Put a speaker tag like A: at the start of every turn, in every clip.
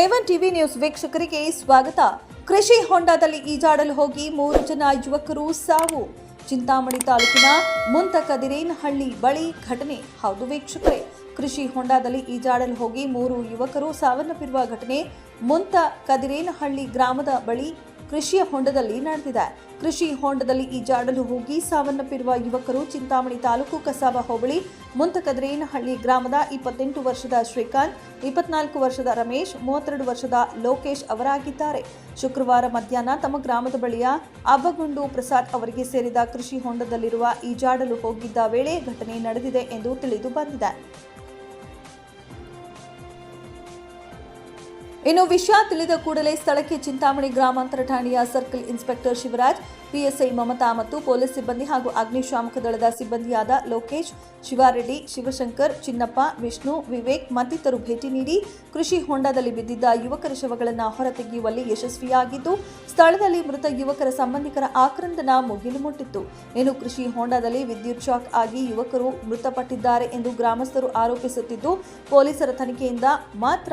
A: A one TV news ವೀಕ್ಷಕರಿಗೆ ಸ್ವಾಗತ. ಕೃಷಿ ಹೊಂಡದಲ್ಲಿ ಈಜಾಡಲು ಹೋಗಿ ಮೂರು ಜನ ಯುವಕರು ಸಾವು. ಚಿಂತಾಮಣಿ ತಾಲೂಕಿನ ಮುಂತಕದಿರೇನಹಳ್ಳಿ ಬಳಿ ಘಟನೆ. ಹೌದು ವೀಕ್ಷಕರೇ, ಕೃಷಿ ಹೊಂಡದಲ್ಲಿ ಈಜಾಡಲು ಹೋಗಿ ಮೂರು ಯುವಕರು ಸಾವನ್ನಪ್ಪಿರುವ ಘಟನೆ ಮುಂತ ಕದಿರೇನಹಳ್ಳಿ ಗ್ರಾಮದ ಬಳಿ ಕೃಷಿಯ ಹೊಂಡದಲ್ಲಿ ನಡೆದಿದೆ. ಕೃಷಿ ಹೊಂಡದಲ್ಲಿ ಈಜಾಡಲು ಹೋಗಿ ಸಾವನ್ನಪ್ಪಿರುವ ಯುವಕರು ಚಿಂತಾಮಣಿ ತಾಲೂಕು ಕಸಾಬ ಹೋಬಳಿ, ಮುಂತಕದ್ರೇನಹಳ್ಳಿ ಗ್ರಾಮದ ಇಪ್ಪತ್ತೆಂಟು ವರ್ಷದ ಶ್ರೀಕಾಂತ್, ಇಪ್ಪತ್ನಾಲ್ಕು ವರ್ಷದ ರಮೇಶ್, ಮೂವತ್ತೆರಡು ವರ್ಷದ ಲೋಕೇಶ್ ಅವರಾಗಿದ್ದಾರೆ. ಶುಕ್ರವಾರ ಮಧ್ಯಾಹ್ನ ತಮ್ಮ ಗ್ರಾಮದ ಬಳಿಯ ಅಬ್ಬಗುಂಡು ಪ್ರಸಾದ್ ಅವರಿಗೆ ಸೇರಿದ ಕೃಷಿ ಹೊಂಡದಲ್ಲಿರುವ ಈಜಾಡಲು ಹೋಗಿದ್ದ ವೇಳೆ ಘಟನೆ ನಡೆದಿದೆ ಎಂದು ತಿಳಿದು ಬಂದಿದೆ. ಇನ್ನು ವಿಷಯ ತಿಳಿದ ಕೂಡಲೇ ಸ್ಥಳಕ್ಕೆ ಚಿಂತಾಮಣಿ ಗ್ರಾಮಾಂತರ ಠಾಣೆಯ circle inspector Shivraj, PSI Mamata ಮತ್ತು ಪೊಲೀಸ್ ಸಿಬ್ಬಂದಿ ಹಾಗೂ ಅಗ್ನಿಶಾಮಕ ದಳದ ಸಿಬ್ಬಂದಿಯಾದ ಲೋಕೇಶ್, ಶಿವಾರೆಡ್ಡಿ, ಶಿವಶಂಕರ್, ಚಿನ್ನಪ್ಪ, ವಿಷ್ಣು, ವಿವೇಕ್ ಮತ್ತಿತರರು ಭೇಟಿ ನೀಡಿ ಕೃಷಿ ಹೊಂಡದಲ್ಲಿ ಬಿದ್ದಿದ್ದ ಯುವಕರ ಶವಗಳನ್ನು ಹೊರತೆಗೆಯುವಲ್ಲಿ ಯಶಸ್ವಿಯಾಗಿದ್ದು, ಸ್ಥಳದಲ್ಲಿ ಮೃತ ಯುವಕರ ಸಂಬಂಧಿಕರ ಆಕ್ರಂದನ ಮುಗಿಲು ಮುಟ್ಟಿತ್ತು. ಇನ್ನು ಕೃಷಿ ಹೊಂಡದಲ್ಲಿ ವಿದ್ಯುತ್ ಶಾಕ್ ಆಗಿ ಯುವಕರು ಮೃತಪಟ್ಟಿದ್ದಾರೆ ಎಂದು ಗ್ರಾಮಸ್ಥರು ಆರೋಪಿಸುತ್ತಿದ್ದು, ಪೊಲೀಸರ ತನಿಖೆಯಿಂದ ಮಾತ್ರ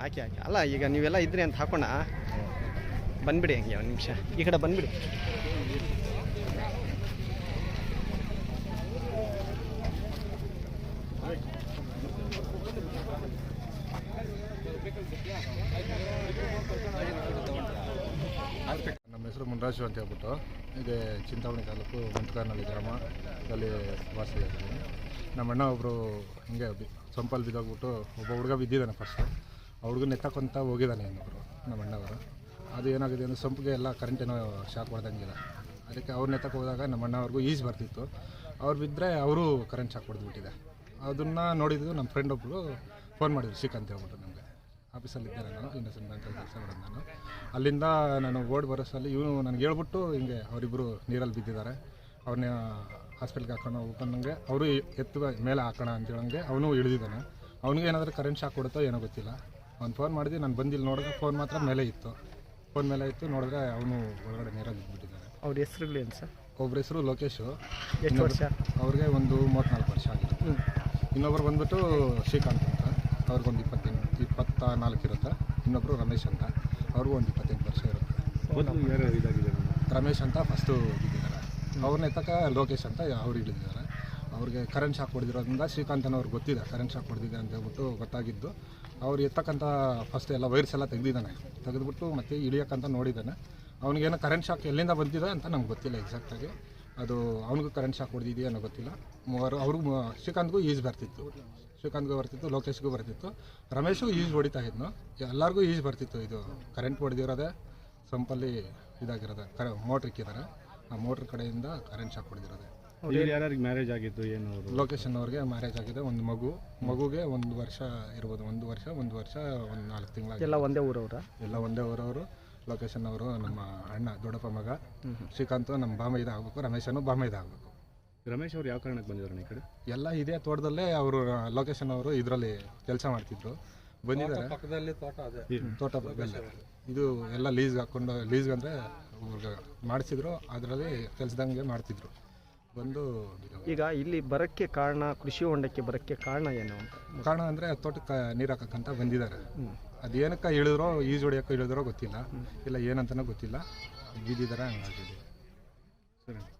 B: ಹಾಕಿ ಹಾಕಿ. ಅಲ್ಲ ಈಗ ನೀವೆಲ್ಲ ಇದ್ರಿ ಅಂತ ಹಾಕೋಣ. ಬಂದ್ಬಿಡಿ ಹಂಗೆ ಒಂದು ನಿಮಿಷ. ಈ ಕಡೆ ಬಂದ್ಬಿಡಿ.
C: ನಮ್ಮ ಹೆಸರು ಮುನ್ರಾಜು ಅಂತ ಹೇಳ್ಬಿಟ್ಟು. ಇದೆ ಚಿಂತಾಮಣಿ ತಾಲೂಕು ಮುಂತ್ಕಾರ್ನಳ್ಳಿ ಗ್ರಾಮ, ಅಲ್ಲಿ ವಾಸಿಯಾಗಿದ್ದೀನಿ. ನಮ್ಮ ಅಣ್ಣ ಒಬ್ಬರು ಹಿಂಗೆ ಬಿ ಸೊಂಪಲ್ಲಿ ಬಿದ್ದೋಗ್ಬಿಟ್ಟು ಒಬ್ಬ ಹುಡುಗ ಬಿದ್ದಿದ್ದಾನೆ ಫಸ್ಟು ಆ ಹುಡುಗನ ಎತ್ತಕೊಂತ ಹೋಗಿದ್ದಾನೆ ಇನ್ನೊಬ್ಬರು ನಮ್ಮ ಅಣ್ಣವರು. ಅದು ಏನಾಗಿದೆ ಅಂದರೆ ಸಂಪಿಗೆ ಎಲ್ಲ ಕರೆಂಟ್ ಏನೋ ಶಾಕ್ ಹೊಡೆದಂಗಿದೆ ಅದಕ್ಕೆ ಅವ್ರನ್ನ ಎತ್ತಕ್ಕೆ ಹೋದಾಗ ನಮ್ಮ ಅಣ್ಣವ್ರಿಗೂ ಈಜ್ ಬರ್ತಿತ್ತು. ಅವ್ರು ಬಿದ್ದರೆ ಅವರು ಕರೆಂಟ್ ಶಾಕ್ ಹೊಡೆದ್ಬಿಟ್ಟಿದೆ. ಅದನ್ನು ನೋಡಿದ್ದು ನಮ್ಮ ಫ್ರೆಂಡ್ ಒಬ್ಬರು ಫೋನ್ ಮಾಡಿದ್ರು, ಶ್ರೀಕಾಂತ್ ಹೇಳ್ಬಿಟ್ಟು ನನಗೆ ಆಫೀಸಲ್ಲಿದ್ದೆ ನಾನು ಇಂಡಸ್ಟ್ರಿಯಲ್ ಬ್ಯಾಂಕಲ್ಲಿ ಕೆಲಸ ಮಾಡೋದು ನಾನು. ಅಲ್ಲಿಂದ ನಾನು ಓಡ್ ಬರೋಸಲ್ಲಿ ಇವನು ನನಗೆ ಹೇಳ್ಬಿಟ್ಟು ಹಿಂಗೆ ಅವರಿಬ್ಬರು ನೀರಲ್ಲಿ ಬಿದ್ದಿದ್ದಾರೆ. ಅವ್ರನ್ನ ಹಾಸ್ಪಿಟ್ಲ್ಗೆ ಹಾಕೊಂಡು ಹೋಗ್ಕೊಂಡಂಗೆ ಅವರು ಎತ್ತುವ ಮೇಲೆ ಹಾಕೋಣ ಅಂತೇಳಂಗೆ ಅವನು ಇಳಿದಿದ್ದಾನೆ. ಅವನಿಗೆ ಏನಾದರೂ ಕರೆಂಟ್ ಶಾಕ್ ಕೊಡುತ್ತೋ ಏನೋ ಗೊತ್ತಿಲ್ಲ. ಅವ್ನು ಫೋನ್ ಮಾಡಿದ್ವಿ ನಾನು ಬಂದಿಲ್ಲ ನೋಡಿದ್ರೆ ಫೋನ್ ಮಾತ್ರ ಮೇಲೆ ಇತ್ತು. ಫೋನ್ ಮೇಲೆ ಇತ್ತು ನೋಡಿದ್ರೆ ಅವನು ಒಳಗಡೆ ನೀರಲ್ಲಿ ಬಿದ್ದಿದ್ದಾನೆ
B: ಅವ್ರ ಏನು ಸರ್?
C: ಒಬ್ಬರ ಹೆಸರು ಲೋಕೇಶು.
B: ಎಷ್ಟು ವರ್ಷ?
C: ಅವ್ರಿಗೆ ಒಂದು ಮೂವತ್ತ್ನಾಲ್ಕು ವರ್ಷ ಆಗಿದೆ. ಇನ್ನೊಬ್ಬರು ಬಂದ್ಬಿಟ್ಟು ಶ್ರೀಕಾಂತ್ ಅಂತ. ಅವ್ರಿಗೊಂದು ಇಪ್ಪತ್ತೆಂಟು ಇಪ್ಪತ್ತ ನಾಲ್ಕು ಇರುತ್ತೆ? ಇನ್ನೊಬ್ಬರು ರಮೇಶ್ ಅಂತ. ಅವ್ರಿಗೂ ಒಂದು ಇಪ್ಪತ್ತೆಂಟು ವರ್ಷ ಇರುತ್ತೆ. ರಮೇಶ್ ಅಂತ ಫಸ್ಟು ಇದ್ದಿದ್ದಾರೆ. ಅವ್ರನ್ನ ಎತ್ತಕ ಲೋಕೇಶ್ ಅಂತ ಅವ್ರು ಇಳಿದಿದ್ದಾರೆ. ಅವ್ರಿಗೆ ಕರೆಂಟ್ ಶಾಕ್ ಹೊಡೆದಿರೋದ್ರಿಂದ ಶ್ರೀಕಾಂತ್ ಅವ್ರಿಗೆ ಗೊತ್ತಿದೆ. ಕರೆಂಟ್ ಶಾಕ್ ಹೊಡೆದಿದೆ ಅಂತ ಹೇಳ್ಬಿಟ್ಟು ಗೊತ್ತಾಗಿದ್ದು. ಅವ್ರು ಎತ್ತಕ್ಕಂಥ ಫಸ್ಟ್ ಎಲ್ಲ ವೈರ್ಸ್ ಎಲ್ಲ ತೆಗೆದಿದ್ದಾನೆ. ತೆಗೆದುಬಿಟ್ಟು ಮತ್ತೆ ಇಳಿಯೋಕ್ಕಂತ ನೋಡಿದ್ದಾನೆ. ಅವನಿಗೇನೋ ಕರೆಂಟ್ ಶಾಕ್ ಎಲ್ಲಿಂದ ಬಂದಿದೆ ಅಂತ ನಮ್ಗೆ ಗೊತ್ತಿಲ್ಲ ಎಕ್ಸಾಕ್ಟಾಗಿ ಅದು ಅವನಿಗೂ ಕರೆಂಟ್ ಶಾಕ್ ಹೊಡೆದಿದೆಯೋ ಅನ್ನೋ ಗೊತ್ತಿಲ್ಲ. ಮೂವರು ಅವ್ರಿಗೂ ಶ್ರೀಕಾಂತ್ಗೂ ಈಜು ಬರ್ತಿತ್ತು. ಶ್ರೀಕಾಂತ್ಗೂ ಬರ್ತಿತ್ತು ಲೋಕೇಶ್ಗೂ ಬರ್ತಿತ್ತು. ರಮೇಶ್ಗೂ ಈಜ್ ಹೊಡಿತಾ ಇದ್ನು. ಎಲ್ಲರಿಗೂ ಈಜು ಬರ್ತಿತ್ತು ಇದು. ಕರೆಂಟ್ ಹೊಡೆದಿರೋದೇ ಸಂಪಲ್ಲಿ ಇದಾಗಿರೋದೆ. ಕರೆ ಮೋಟ್ರ್ ಇಕ್ಕಿದ್ದಾರೆ. ಆ ಮೋಟ್ರ್ ಕಡೆಯಿಂದ ಕರೆಂಟ್ ಶಾಕ್ ಹೊಡೆದಿರೋದೆ.
D: ಯಾರ್ಯಾರಿಗೆ ಮ್ಯಾರೇಜ್ ಆಗಿತ್ತು ಏನು
C: ಲೊಕೇಶನ್ ಅವ್ರಿಗೆ ಮ್ಯಾರೇಜ್ ಆಗಿದೆ ಒಂದು ಮಗು. ಮಗುಗೆ ಒಂದು ವರ್ಷ ಇರ್ಬೋದು. ಒಂದು ವರ್ಷ ಒಂದು ವರ್ಷ ಒಂದು ನಾಲ್ಕು ತಿಂಗಳು
B: ಎಲ್ಲ ಒಂದೇ ಊರವರ?
C: ಎಲ್ಲ ಒಂದೇ ಊರವರು. ಲೊಕೇಶನ್ ಅವರು ನಮ್ಮ ಅಣ್ಣ ದೊಡ್ಡಪ್ಪ ಮಗ ಶ್ರೀಕಾಂತ್ ನಮ್ಮ ಬಾಂಬೆ ಆಗಬೇಕು ರಮೇಶನು ಬಾಮ ಆಗಬೇಕು.
D: ರಮೇಶ್ ಅವ್ರು ಯಾವ ಕಾರಣಕ್ಕೆ ಬಂದಿದ್ದಾರೆ ಈ ಕಡೆ?
C: ಎಲ್ಲ ಇದೇ ತೋಟದಲ್ಲೇ ಅವರು ಲೊಕೇಶನ್ ಅವರು ಇದರಲ್ಲಿ ಕೆಲಸ ಮಾಡ್ತಿದ್ರು. ಬಂದಿದ್ದಾರೆ.
E: ಪಕ್ಕದಲ್ಲಿ ತೋಟ ಅದೇ.
C: ತೋಟ ಪಕ್ಕದಲ್ಲಿ ಇದು ಎಲ್ಲ ಲೀಸ್ಗೆ ಹಾಕೊಂಡು ಲೀಸ್ಗೆ ಅಂದರೆ ಮಾಡಿಸಿದ್ರು ಅದರಲ್ಲಿ ಕೆಲಸದಂಗೆ ಮಾಡ್ತಿದ್ರು. ಬಂದು
B: ಈಗ ಇಲ್ಲಿ ಬರೋಕ್ಕೆ ಕಾರಣ ಕೃಷಿ ಹೊಂಡಕ್ಕೆ ಬರೋಕ್ಕೆ ಕಾರಣ ಏನು ಅಂತ?
C: ಕಾರಣ ಅಂದರೆ ತೋಟಕ್ಕೆ ನೀರು ಹಾಕಕ್ಕಂತ ಬಂದಿದ್ದಾರೆ. ಅದೇನಕ್ಕೆ ಇಳಿದ್ರೋ ಈಜು ಹೊಡಿಯೋಕೆ ಇಳಿದ್ರೋ ಗೊತ್ತಿಲ್ಲ. ಇಲ್ಲ ಏನಂತನೂ ಗೊತ್ತಿಲ್ಲ. ಬಿದ್ದಿದ್ದಾರೆ ಹಂಗಾಗಿದೆ.
D: ಸರಿ.